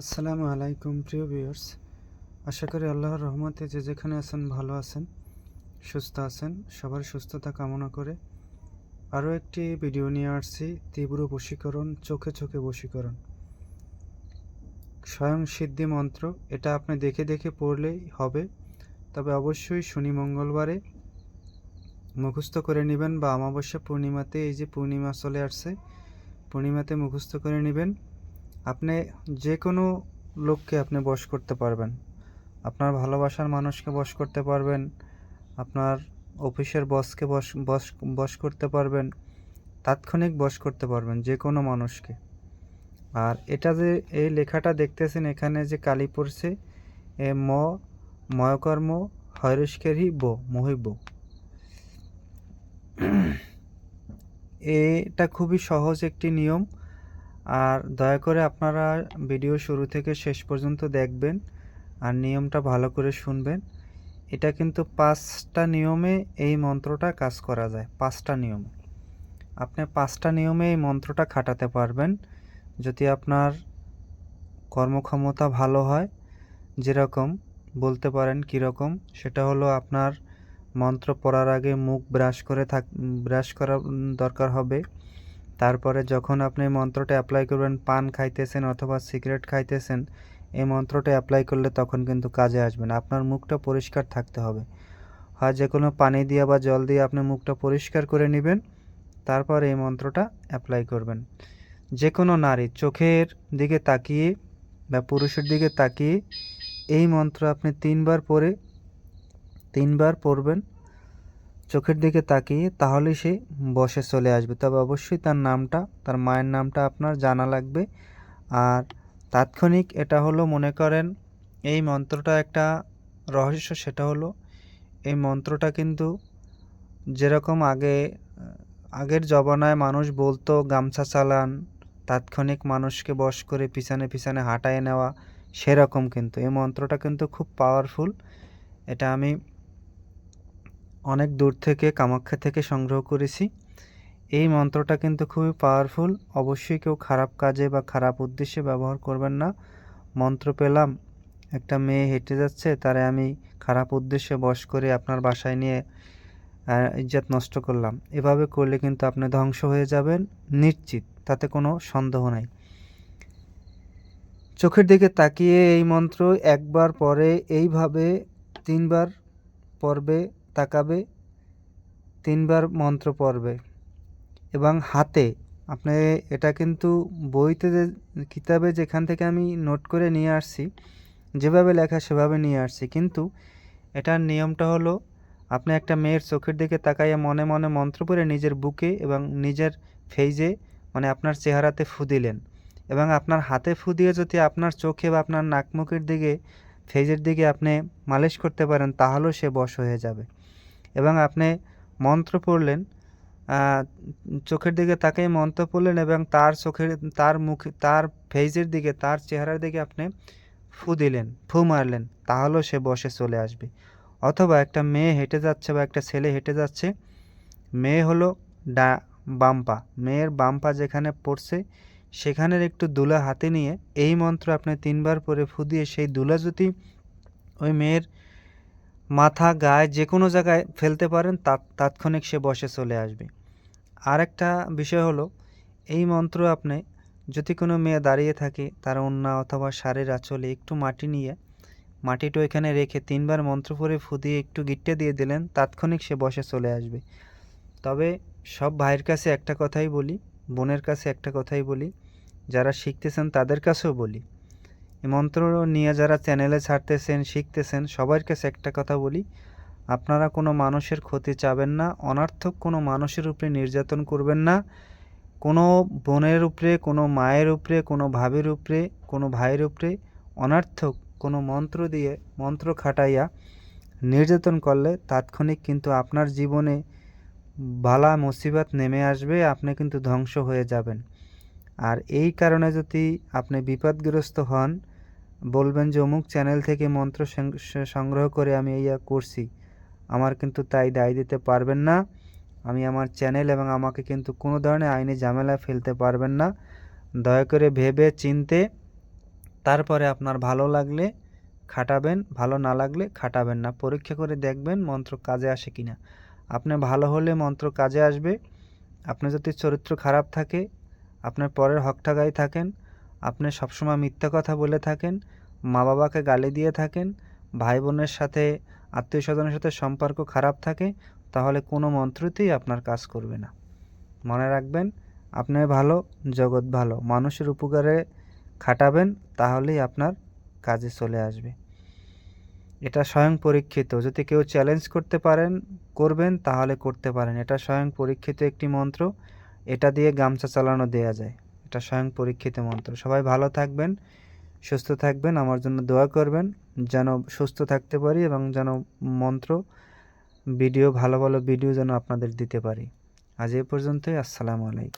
আসসালামু আলাইকুম, প্রিয় ভিউয়ার্স। আশা করি আল্লাহর রহমতে যে যেখানে আছেন, ভালো আছেন, সুস্থ আছেন, সবার সুস্থতা কামনা করে আরও একটি ভিডিও নিয়ে আসছি, তীব্র বশীকরণ, চোখে চোখে বশীকরণ। স্বয়ং সিদ্ধি মন্ত্র, এটা আপনি দেখে দেখে পড়লেই হবে, তবে অবশ্যই শনি মঙ্গলবারে মুখস্থ করে নেবেন বা অমাবস্যা পূর্ণিমাতে এই যে পূর্ণিমা চলে আসছে, পূর্ণিমাতে মুখস্থ করে নেবেন। আপনি যে কোনো লোককে আপনি বশ করতে পারবেন। আপনার ভালোবাসার মানুষকে বশ করতে পারবেন। আপনার অফিসের বসকে বশ বশ বশ করতে পারবেন। তাৎক্ষণিক বশ করতে পারবেন যে কোনো মানুষকে। আর এটা যে এই লেখাটা দেখতেছেন এখানে যে কালি পড়ছে, এ ম, ময়কর্ম, হয়রস্কেরহি, বো মহিব এটা খুবই সহজ একটি নিয়ম। আর দয়া করে আপনারা ভিডিও শুরু থেকে শেষ পর্যন্ত দেখবেন আর নিয়মটা ভালো করে শুনবেন। এটা কিন্তু পাঁচটা নিয়মে এই মন্ত্রটা কাজ করা যায়, পাঁচটা নিয়ম। আপনি পাঁচটা নিয়মে এই মন্ত্রটা খাটাতে পারবেন। যদি আপনার কর্মক্ষমতা ভালো হয়, যেরকম বলতে পারেন কীরকম, সেটা হলো আপনার মন্ত্র পড়ার আগে মুখ ব্রাশ করে থাক, ব্রাশ করা দরকার হবে। তারপরে যখন আপনি মন্ত্রটা অ্যাপ্লাই করবেন, পান খাইতেছেন অথবা সিগারেট খাইতেছেন, এই মন্ত্রটা অ্যাপ্লাই করলে তখন কিন্তু কাজে আসবে না। আপনার মুখটা পরিষ্কার থাকতে হবে। হয় যে কোনো পানি দিয়ে বা জল দিয়ে আপনি মুখটা পরিষ্কার করে নেবেন, তারপর এই মন্ত্রটা অ্যাপ্লাই করবেন। যে কোনো নারী চোখের দিকে তাকিয়ে বা পুরুষের দিকে তাকিয়ে এই মন্ত্র আপনি তিনবার পরে তিনবার পড়বেন। চোখের দিকে তাকিয়ে তাহলে সে বসে চলে আসবে। তবে অবশ্যই তার নামটা, তার মায়ের নামটা আপনার জানা লাগবে। আর তাৎক্ষণিক এটা হলো, মনে করেন এই মন্ত্রটা একটা রহস্য, সেটা হলো এই মন্ত্রটা কিন্তু যেরকম আগে, আগের জবানায় মানুষ বলতো, গামছা চালান, তাৎক্ষণিক মানুষকে বশ করে পিছনে পিছনে হাঁটায় নেওয়া, সেরকম কিন্তু। এই মন্ত্রটা কিন্তু খুব পাওয়ারফুল এটা আমি অনেক দূর থেকে কামাখ্যা থেকে সংগ্রহ করেছি। এই মন্ত্রটা কিন্তু খুবই পাওয়ারফুল অবশ্যই কেউ খারাপ কাজে বা খারাপ উদ্দেশ্যে ব্যবহার করবেন না। মন্ত্র পেলাম, একটা মেয়ে হেঁটে যাচ্ছে, তারে আমি খারাপ উদ্দেশ্যে বশ করে আপনার বাসায় নিয়ে ইজ্জত নষ্ট করলাম। এভাবে করলে কিন্তু আপনি ধ্বংস হয়ে যাবেন নিশ্চিত, তাতে কোনো সন্দেহ নাই। চোখের দিকে তাকিয়ে এই মন্ত্র একবার পরে, এইভাবে তিনবার পড়বে তাকাবে, তিনবার মন্ত্র পড়বে এবং হাতে, আপনি এটা কিন্তু বইতে যে, কিতাবে যেখান থেকে আমি নোট করে নিয়ে আসছি, যেভাবে লেখা সেভাবে নিয়ে আসছি। কিন্তু এটার নিয়মটা হলো, আপনি একটা মেয়ের চোখের দিকে তাকাইয়া মনে মনে মন্ত্র পড়ে নিজের বুকে এবং নিজের ফেইজে মানে আপনার চেহারাতে ফু দিলেন এবং আপনার হাতে ফু দিয়ে যদি আপনার চোখে বা আপনার নাকমুখের দিকে ফেজের দিকে আপনি মালিশ করতে পারেন, তাহলেও সে বশ হয়ে যাবে। এবং আপনি মন্ত্র পড়লেন চোখের দিকে তাকিয়ে মন্ত্র পড়লেন এবং তার চোখের, তার মুখে, তার ফেজের দিকে, তার চেহারার দিকে আপনি ফু দিলেন, ফু মারলেন, তাহলেও সে বসে চলে আসবে। অথবা একটা মেয়ে হেঁটে যাচ্ছে বা একটা ছেলে হেঁটে যাচ্ছে, মেয়ে হলো ডা, বাম্পা। মেয়ের বাম্পা যেখানে পড়ছে সেখানের একটু দুলা হাতে নিয়ে এই মন্ত্র আপনি তিনবার পরে ফু দিয়ে সেই দুলা যদি ওই মেয়ের মাথা, গায়ে যে কোনো জায়গায় ফেলতে পারেন তাৎক্ষণিক সে বসে চলে আসবে। আর একটা বিষয় হলো, এই মন্ত্র আপনি যদি কোনো মেয়ে দাঁড়িয়ে থাকে, তার অন্যা অথবা শাড়ির আঁচলে একটু মাটি নিয়ে, মাটিটা এখানে রেখে তিনবার মন্ত্র পরে ফু দিয়ে একটু গিট্টে দিয়ে দিলেন, তাৎক্ষণিক সে বসে চলে আসবে। তবে সব ভাইয়ের কাছে একটা কথাই বলি বোনের কাছে একটা কথাই বলি, যারা শিখতেছেন তাদের কাছেও বলি। মন্ত্র নিয়ে যারা চ্যানেলে ছাড়তেছেন, শিখতেছেন, সবার কাছে একটা কথা বলি, আপনারা কোনো মানুষের ক্ষতি চাবেন না, অনার্থক কোনো মানুষের উপরে নির্যাতন করবেন না, কোনো বোনের উপরে, কোনো মায়ের উপরে, কোনো ভাবির উপরে, কোনো ভাইয়ের উপরে অনার্থক কোনো মন্ত্র দিয়ে, মন্ত্র খাটাইয়া নির্যাতন করলে তাৎক্ষণিক কিন্তু আপনার জীবনে বালা মুসিবত নেমে আসবে, আপনি কিন্তু ধ্বংস হয়ে যাবেন। আর এই কারণে যদি আপনি বিপদগ্রস্ত হন, বলবেন যে অমুক চ্যানেল থেকে মন্ত্র সংগ্রহ করে আমি ইয়া করছি। আমার কিন্তু তাই দায় দিতে পারবেন না। আমি আমার চ্যানেল এবং আমাকে কিন্তু কোনো ধরনের আইনি ঝামেলা ফেলতে পারবেন না। দয়া করে ভেবে চিনতে তারপরে আপনার ভালো লাগলে খাটাবেন, ভালো না লাগলে খাটাবেন না। পরীক্ষা করে দেখবেন মন্ত্র কাজে আসে কি না আপনি ভালো হলে মন্ত্র কাজে আসবে। আপনার যদি চরিত্র খারাপ থাকে, আপনার পরের হকঠাগাই থাকেন, আপনি সবসময় মিথ্যা কথা বলে থাকেন মা বাবাকে গালি দিয়ে থাকেন ভাই বোনের সাথে আত্মীয় স্বজনের সাথে সম্পর্ক খারাপ থাকে, তাহলে কোনো মন্ত্রতেই আপনার কাজ করবে না। মনে রাখবেন, আপনি ভালো, জগৎ ভালো, মানুষের উপকারে খাটাবেন, তাহলেই আপনার কাজে চলে আসবে। এটা স্বয়ং পরীক্ষিত। যদি কেউ চ্যালেঞ্জ করতে পারেন, করবেন, তাহলে করতে পারেন। এটা স্বয়ং পরীক্ষিত একটি মন্ত্র। এটা দিয়ে গামছা চালানো দেয়া যায়। এটা স্বয়ং পরীক্ষিত মন্ত্র। সবাই ভালো থাকবেন, সুস্থ থাকবেন, আমার জন্য দোয়া করবেন। যেন সুস্থ থাকতে পারি এবং যেন মন্ত্র ভিডিও ভালো ভালো ভিডিও যেন আপনাদের দিতে পারি। আজ এ পর্যন্তই। আসসালামু আলাইকুম।